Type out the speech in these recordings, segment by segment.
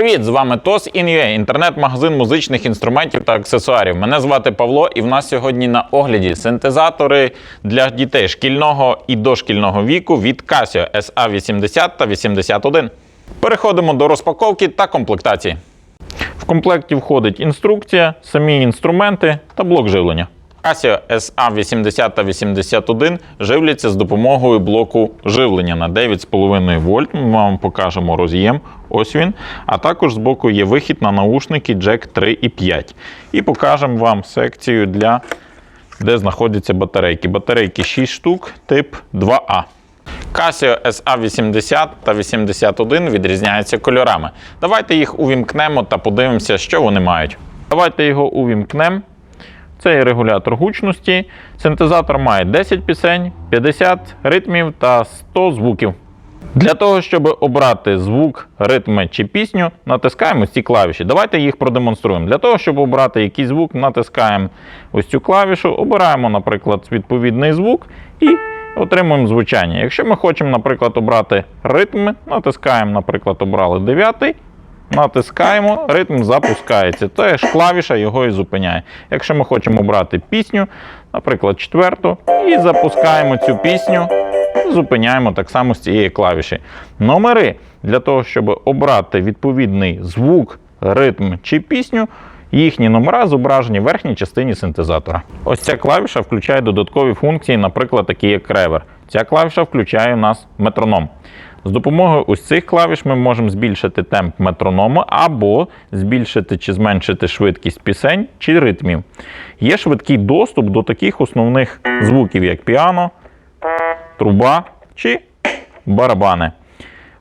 Привіт, з вами TOS In.ua, інтернет-магазин музичних інструментів та аксесуарів. Мене звати Павло, і в нас сьогодні на огляді синтезатори для дітей шкільного і дошкільного віку від Casio SA80 та 81. Переходимо до розпаковки та комплектації. В комплекті входить інструкція, самі інструменти та блок живлення. Casio SA80 та 81 живляться з допомогою блоку живлення на 9,5 вольт. Ми вам покажемо роз'єм. Ось він. А також збоку є вихід на наушники Jack 3 і 5. І покажемо вам секцію для де знаходяться батарейки. Батарейки 6 штук, тип 2А. Casio SA80 та 81 відрізняються кольорами. Давайте їх увімкнемо та подивимося, що вони мають. Давайте його увімкнемо. Це є регулятор гучності. Синтезатор має 10 пісень, 50 ритмів та 100 звуків. Для того, щоб обрати звук, ритми чи пісню, натискаємо ці клавіші. Давайте їх продемонструємо. Для того, щоб обрати якийсь звук, натискаємо ось цю клавішу, обираємо, наприклад, відповідний звук і отримуємо звучання. Якщо ми хочемо, наприклад, обрати ритми, натискаємо, наприклад, обрали 9. Натискаємо, ритм запускається. Це ж клавіша його і зупиняє. Якщо ми хочемо обрати пісню, наприклад, четверту, і запускаємо цю пісню, зупиняємо так само з цієї клавіші. Номери для того, щоб обрати відповідний звук, ритм чи пісню. Їхні номера зображені в верхній частині синтезатора. Ось ця клавіша включає додаткові функції, наприклад, такі як ревер. Ця клавіша включає у нас метроном. З допомогою ось цих клавіш ми можемо збільшити темп метроному або збільшити чи зменшити швидкість пісень чи ритмів. Є швидкий доступ до таких основних звуків, як піано, труба чи барабани.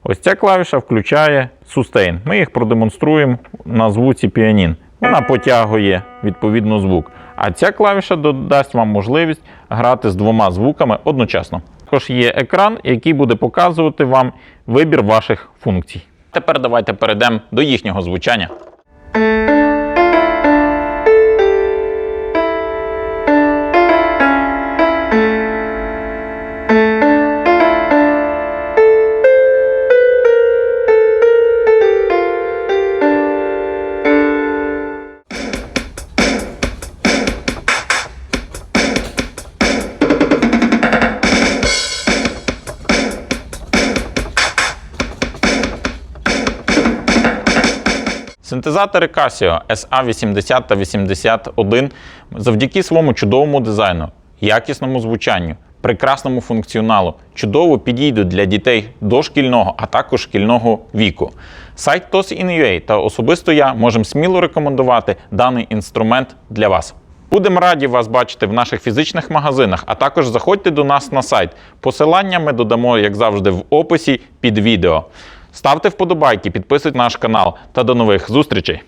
Ось ця клавіша включає сустейн. Ми їх продемонструємо на звуці піанін. Вона потягує відповідно звук. А ця клавіша додасть вам можливість грати з двома звуками одночасно. Також є екран, який буде показувати вам вибір ваших функцій. Тепер давайте перейдемо до їхнього звучання. Синтезатори Casio SA80 та 81 завдяки своєму чудовому дизайну, якісному звучанню, прекрасному функціоналу чудово підійдуть для дітей дошкільного, а також шкільного віку. Сайт TOS.in.ua та особисто я можемо сміло рекомендувати даний інструмент для вас. Будемо раді вас бачити в наших фізичних магазинах, а також заходьте до нас на сайт. Посилання ми додамо, як завжди, в описі під відео. Ставте вподобайки, підписуйтесь на наш канал та до нових зустрічей!